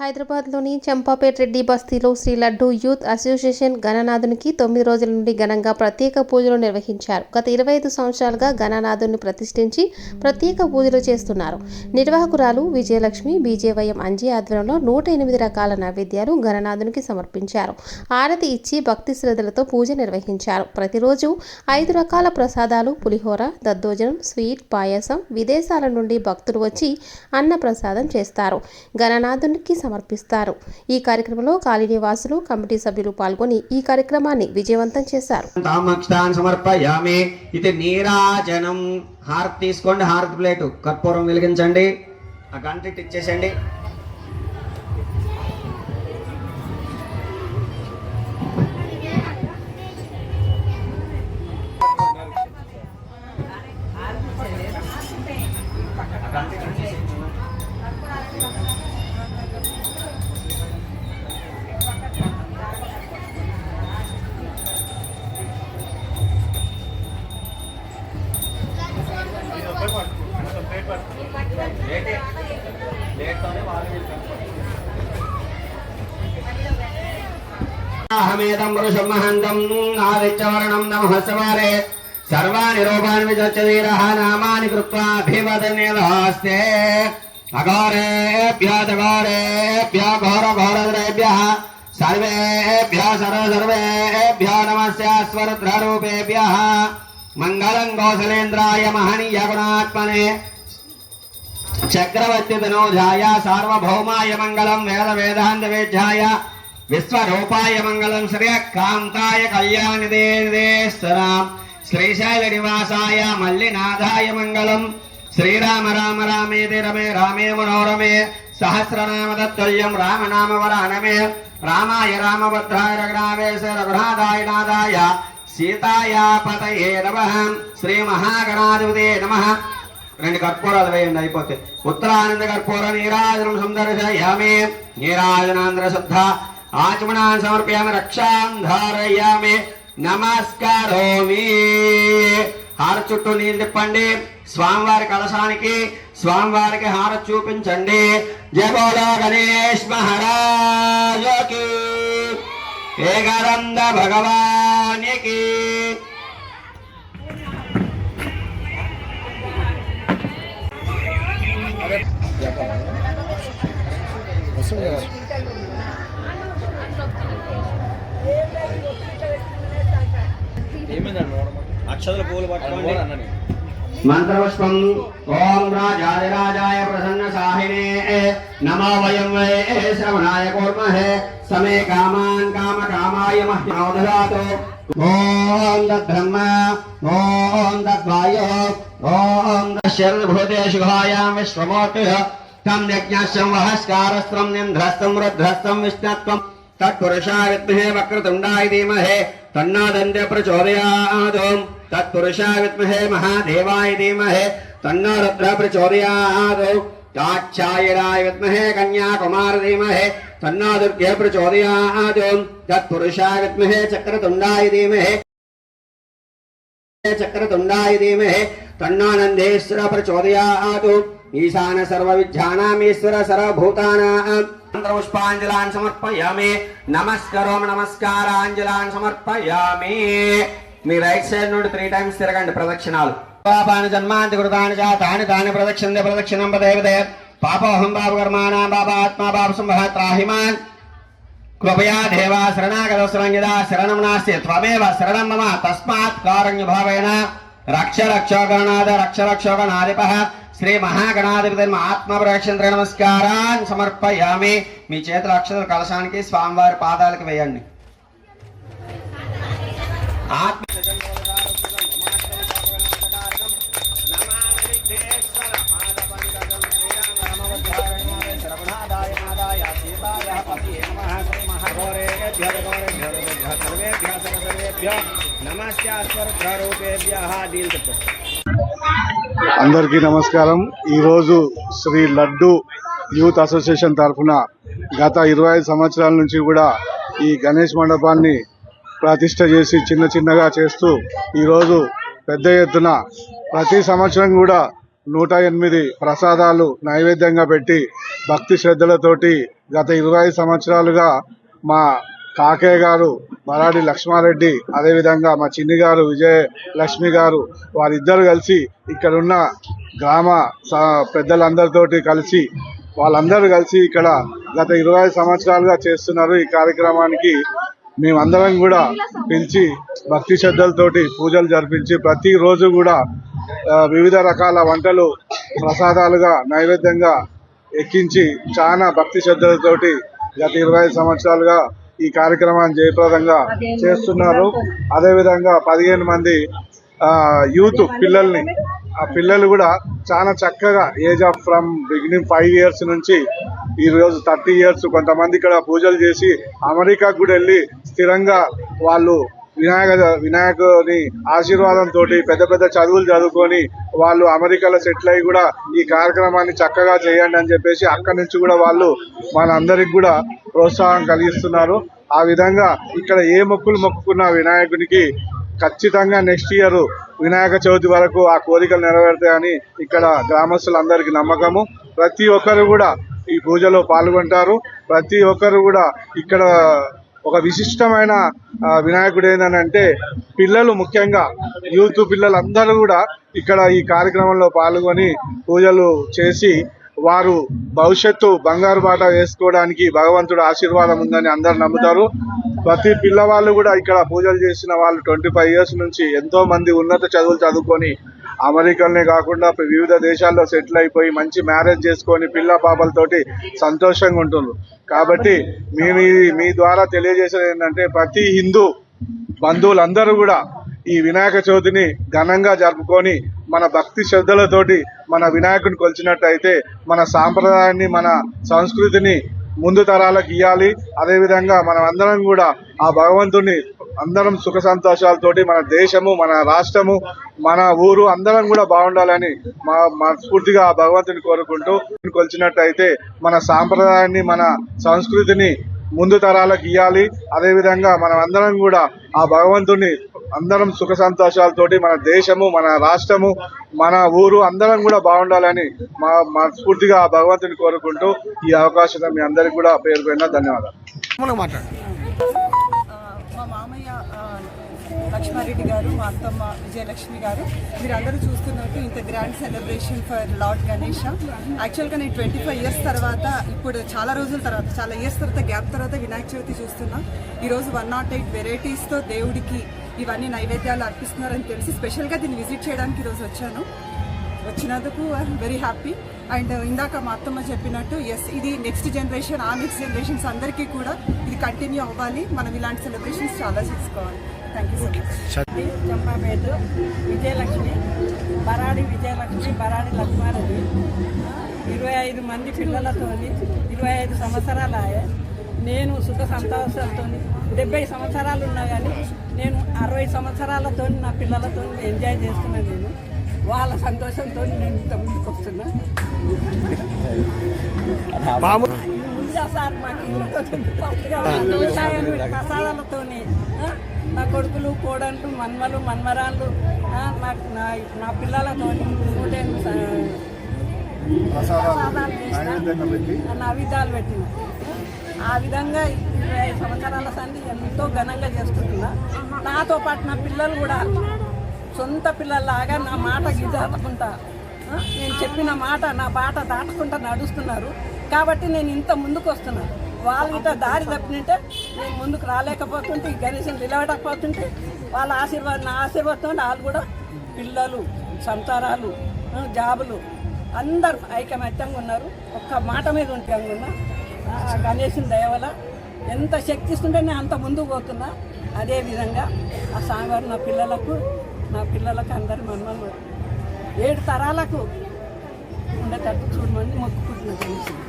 హైదరాబాద్లోని చంపాపేట్ రెడ్డి బస్తీలో Sri Laddu youth association గణనాథునికి తొమ్మిది రోజుల నుండి ఘనంగా ప్రత్యేక పూజలు నిర్వహించారు. గత ఇరవై ఐదు సంవత్సరాలుగా గణనాథుని ప్రతిష్ఠించి ప్రత్యేక పూజలు చేస్తున్నారు. నిర్వాహకురాలు విజయలక్ష్మి బీజేవైఎం అంజీ ఆధ్వర్యంలో నూట ఎనిమిది రకాల నైవేద్యాలు గణనాథునికి సమర్పించారు. ఆరతి ఇచ్చి భక్తి శ్రద్ధలతో పూజ నిర్వహించారు. ప్రతిరోజు ఐదు రకాల ప్రసాదాలు పులిహోర దద్దోజనం స్వీట్ పాయసం విదేశాల నుండి భక్తులు వచ్చి అన్న ప్రసాదం చేస్తారు. గణనాథునికి సమర్పిస్తారు. ఈ కార్యక్రమంలో కాలనీ వాసులు కమిటీ సభ్యులు పాల్గొని ఈ కార్యక్రమాన్ని విజయవంతం చేశారు. సమర్పయామి ఇది నీరాజనం. హారతి తీసుకోండి హారతి ప్లేటు. కర్పూరం వెలిగించండి. ఆ గంట ఇటు ఇచ్చేసేయండి. అహమేదం పురుషం మహంతం ఆదిత్యవర్ణం సర్వాణి రూపాన్ని విచక్ష నామాని కృత్వా అఘోరేభ్య చఘోరేభ్య ఘోర ఘోరద్రేభ్యः సర్వేభ్య సర్వ సర్వేభ్య నమస్యాస్వరుద్రరూపేభ్యः. మంగళం కౌసలేంద్రాయ మహనీయ గుణాత్మనే చక్రవర్తి ధనోజాయ సార్వభౌమాయ మంగళం వేద వేదాంత వేద్యాయ విశ్వరూపాయ మంగళం శ్రేయకాంతాయ కళ్యాణిదేశ్వరాం శ్రీశైల నివాసాయ మల్లినాథాయ మంగళం. శ్రీరామ రామ రామేది రమే రామే మనోరమే. సహస్రనామ తత్తుల్యం రామనామ వరానమే రామాయ రామభద్రాయ రఘునావేశ రఘునాథాయ నాథాయ. సీతాయ పతయే నమ. శ్రీ మహాగణాధిపతే నమ. రెండు కర్పూరాలు వేయండి అయిపోతే. ఉత్తరానంద కర్పూర నీరాజనం సందర్శయామి. నీరాజనాంధ్ర శుద్ధ. ఆచమనాన్ని సమర్పయామి రక్షాం ధారయామి. నమస్కారోమి. హార చుట్టూ నీళ్ళు తిప్పండి. స్వామివారి కలశానికి స్వామివారికి హార చూపించండి. జయ గణేష్ మహారాజుకి. ఏకరంద భగవానికి. మంత్రపుష్పం ఓం రాజాదిరాజాయ ప్రసన్న సాహినే. నమో వయం వై శ్రవణాయ కూర్మహే. సమే కామాన్ కామ కామాయ మహ్యోదదాతు ఓం తద్బ్రహ్మ ఓం తద్వాయో ఓం శరణభూతేషు तम यज्ञाश्रम वहस्कारस्त्रम निंध्रस्तम तत्पुरुषा विद्महे धीमहे तन्नो तत्पुरुषा विद्महे महादेवाय धीमहे तन्नो रुद्र विद्महे कन्याकुमार धीमहे तन्नो दुर्गे तत्पुरुषा विद्महे चक्रतुण्डाय धीमहे चक्रतुण्डाय धीमहे तन्नो प्रचोदयात् ఈశాన సర్వ విద్యానామీశ్వర సర్వభూతానాం పుష్పాంజలాన్ సమర్పయామి నమస్కారం నమస్కారాంజలాన్ సమర్పయామి మీ రైట్ సైడ్ నుండి త్రీ టైమ్స్ తిరగండి ప్రదక్షిణాలు. పాపాని జన్మాంతి కృతాన్ని చ తాని తాని ప్రదక్షిణే ప్రదక్షిణం పదేవదే పాపోహం బాబు కర్మాణా బాబా ఆత్మా బాబు సంభవ త్రాహిమాన్ కృపయా దేవా శరణాగత శరణ్యదా శరణం నాస్తి త్వమేవ శరణం మమ తస్మాత్ కారణ్య భావేన రక్ష రక్షోగణనాథ రక్ష రక్షోగణాధిప. శ్రీ మహాగణాధిపతి ఆత్మ ప్రదక్షిణ నమస్కారాన్ సమర్పయామి. మీ చేతుల అక్షర కలశానికి స్వామివారి పాదాలకు వేయండి. ఆత్మ అందరికీ నమస్కారం. ఈరోజు శ్రీ లడ్డు యూత్ అసోసియేషన్ తరఫున గత ఇరవై ఐదు సంవత్సరాల నుంచి కూడా ఈ గణేష్ మండపాన్ని ప్రతిష్ట చేసి చిన్న చిన్నగా చేస్తూ ఈరోజు పెద్ద ఎత్తున ప్రతి సంవత్సరం కూడా నూట ఎనిమిది ప్రసాదాలు నైవేద్యంగా పెట్టి భక్తి శ్రద్ధలతోటి గత ఇరవై సంవత్సరాలుగా మా కాకే గారు మరాడి లక్ష్మారెడ్డి అదేవిధంగా మా చిన్ని గారు విజయ లక్ష్మి గారు వారిద్దరు కలిసి ఇక్కడ ఉన్న గ్రామ స- పెద్దలందరితోటి కలిసి వాళ్ళందరూ కలిసి ఇక్కడ గత ఇరవై సంవత్సరాలుగా చేస్తున్నారు ఈ కార్యక్రమానికి. మేమందరం కూడా పిలిచి భక్తి శ్రద్ధలతోటి పూజలు జరిపించి ప్రతిరోజు కూడా వివిధ రకాల వంటలు ప్రసాదాలుగా నైవేద్యంగా ఎక్కించి చాలా భక్తి శ్రద్ధలతోటి గత ఇరవై సంవత్సరాలుగా ఈ కార్యక్రమాన్ని జయప్రదంగా చేస్తున్నారు. అదేవిధంగా పదిహేను మంది యూత్ పిల్లల్ని ఆ పిల్లలు కూడా చాలా చక్కగా age of from beginning five years నుంచి ఈ రోజు థర్టీ ఇయర్స్ కొంతమంది ఇక్కడ పూజలు చేసి అమెరికాకు కూడా వెళ్ళి స్థిరంగా వాళ్ళు వినాయక వినాయకుని ఆశీర్వాదంతో పెద్ద పెద్ద చదువులు చదువుకొని వాళ్ళు అమెరికాలో సెటిల్ అయ్యి కూడా ఈ కార్యక్రమాన్ని చక్కగా చేయండి అని చెప్పేసి అక్కడి నుంచి కూడా వాళ్ళు మనందరికి కూడా ప్రోత్సాహం కలిగిస్తున్నారు. ఆ విధంగా ఇక్కడ ఏ మొక్కులు మొక్కుకున్న వినాయకునికి ఖచ్చితంగా నెక్స్ట్ ఇయర్ వినాయక చవితి వరకు ఆ కోరికలు నెరవేరుతాయని ఇక్కడ గ్రామస్తులందరికీ నమ్మకము. ప్రతి ఒక్కరు కూడా ఈ పూజలో పాల్గొంటారు. ప్రతి ఒక్కరు కూడా ఇక్కడ ఒక విశిష్టమైన ఆ, వినాయకుడు ఏంటంటే పిల్లలు ముఖ్యంగా యూత్ పిల్లలందరూ కూడా ఇక్కడ ఈ కార్యక్రమంలో పాల్గొని పూజలు చేసి వారు భవిష్యత్తు బంగారు బాట వేసుకోవడానికి భగవంతుడు ఆశీర్వాదం ఉందని అందరు నమ్ముతారు. ప్రతి పిల్లవాళ్ళు కూడా ఇక్కడ పూజలు చేసిన వాళ్ళు ట్వంటీ ఫైవ్ ఇయర్స్ నుంచి ఎంతో మంది ఉన్నత చదువులు చదువుకొని అమెరికల్ని కాకుండా వివిధ దేశాల్లో సెటిల్ అయిపోయి మంచి మ్యారేజ్ చేసుకొని పిల్ల పాపలతోటి సంతోషంగా ఉంటున్నారు కాబట్టి మేము మీ- మీ ద్వారా తెలియజేసేది ఏంటంటే ప్రతి హిందూ బంధువులందరూ కూడా ఈ వినాయక చవితిని ఘనంగా జరుపుకొని మన భక్తి శ్రద్ధలతోటి మన వినాయకుని కొలిచినట్టయితే మన సాంప్రదాయాన్ని మన సంస్కృతిని ముందు తరాలకు ఇవ్వాలి అదేవిధంగా మనం అందరం కూడా ఆ భగవంతుని అందరం సుఖ సంతోషాలతోటి మన దేశము మన రాష్ట్రము మన ఊరు అందరం కూడా బాగుండాలని మా మనస్ఫూర్తిగా ఆ భగవంతుని కోరుకుంటూ కొలిచినట్టయితే మన సాంప్రదాయాన్ని మన సంస్కృతిని ముందు తరాలకు ఇవ్వాలి అదేవిధంగా మనం అందరం కూడా ఆ భగవంతుని అందరం సుఖ సంతోషాలతోటి మన దేశము మన రాష్ట్రము మన ఊరు అందరం కూడా బాగుండాలని మా మనస్ఫూర్తిగా ఆ భగవంతుని కోరుకుంటూ ఈ అవకాశం మీ అందరికి కూడా పేరు పైన ధన్యవాదాలు. లక్ష్మారెడ్డి గారు మా అత్తమ్మ విజయలక్ష్మి గారు. మీరందరూ చూస్తున్నట్టు ఇంత grand celebration for lord Ganesha యాక్చువల్గా నేను ట్వంటీ ఫైవ్ ఇయర్స్ తర్వాత ఇప్పుడు చాలా రోజుల తర్వాత చాలా ఇయర్స్ తర్వాత గ్యాప్ తర్వాత వినాయక చవితి చూస్తున్నా. ఈరోజు వన్ నాట్ ఎయిట్ వెరైటీస్తో దేవుడికి ఇవన్నీ నైవేద్యాలు అర్పిస్తున్నారని తెలిసి స్పెషల్గా దీన్ని విజిట్ చేయడానికి ఈరోజు వచ్చాను. వచ్చినందుకు వెరీ హ్యాపీ అండ్ ఇందాక మా అత్తమ్మ చెప్పినట్టు ఎస్ ఇది నెక్స్ట్ జనరేషన్ ఆ నెక్స్ట్ జనరేషన్స్ అందరికీ కూడా ఇది కంటిన్యూ అవ్వాలి. మనం ఇలాంటి సెలబ్రేషన్స్ చాలా చేసుకోవాలి. Thank you so much Champapet Vijayalakshmi Baradi Vijayalakshmi Baradi Lakshmareddy ఇరవై ఐదు మంది పిల్లలతో ఇరవై ఐదు సంవత్సరాలు నేను సుఖ సంతోషాలతో డెబ్బై సంవత్సరాలు ఉన్నా కానీ నేను అరవై సంవత్సరాలతో నా పిల్లలతో ఎంజాయ్ చేస్తున్నా నేను. వాళ్ళ సంతోషంతో నేను ఇంత ముందుకు వస్తున్నా. సార్? మాకు ప్రసాదాలతోని. ఆ, నా కొడుకులు కోడళ్ళు మన్మలు మన్మరాళ్ళు ఆ, నాకు నా నా పిల్లలతో నూట ఎనిమిది స- ప్రసాదాలు చేసిన నైవేద్యాలు పెట్టిన. ఆ విధంగా ఇరవై ఐదు సంవత్సరాల సంది ఎంతో ఘనంగా చేసుకుంటున్నా నాతో పాటు నా పిల్లలు కూడా సొంత పిల్లల్లాగా నా మాట గిదాటకుంటా నేను చెప్పిన మాట నా బాట దాటకుండా నడుస్తున్నారు. కాబట్టి నేను ఇంత ముందుకు వస్తున్నాను వాళ్ళు ఇట్లా దారి తప్పినంటే నేను ముందుకు రాలేకపోతుంటే ఈ గణేశం నిలబడకపోతుంటే వాళ్ళ ఆశీర్వాదం నా ఆశీర్వాదం వాళ్ళు కూడా పిల్లలు సంసారాలు జాబులు అందరూ ఐకమత్యంగా ఉన్నారు. ఒక్క మాట మీద ఉంటే ఉన్నా ఆ గణేశుని దయ ఎంత శక్తి ఇస్తుంటే నేను అంత ముందుకు పోతున్నా. అదేవిధంగా ఆ స్వామివారు నా పిల్లలకు నా పిల్లలకు అందరి మనమలు ఏడు తరాలకు ఉండేటట్టు చూడమని మొక్కుకుంటున్నాను.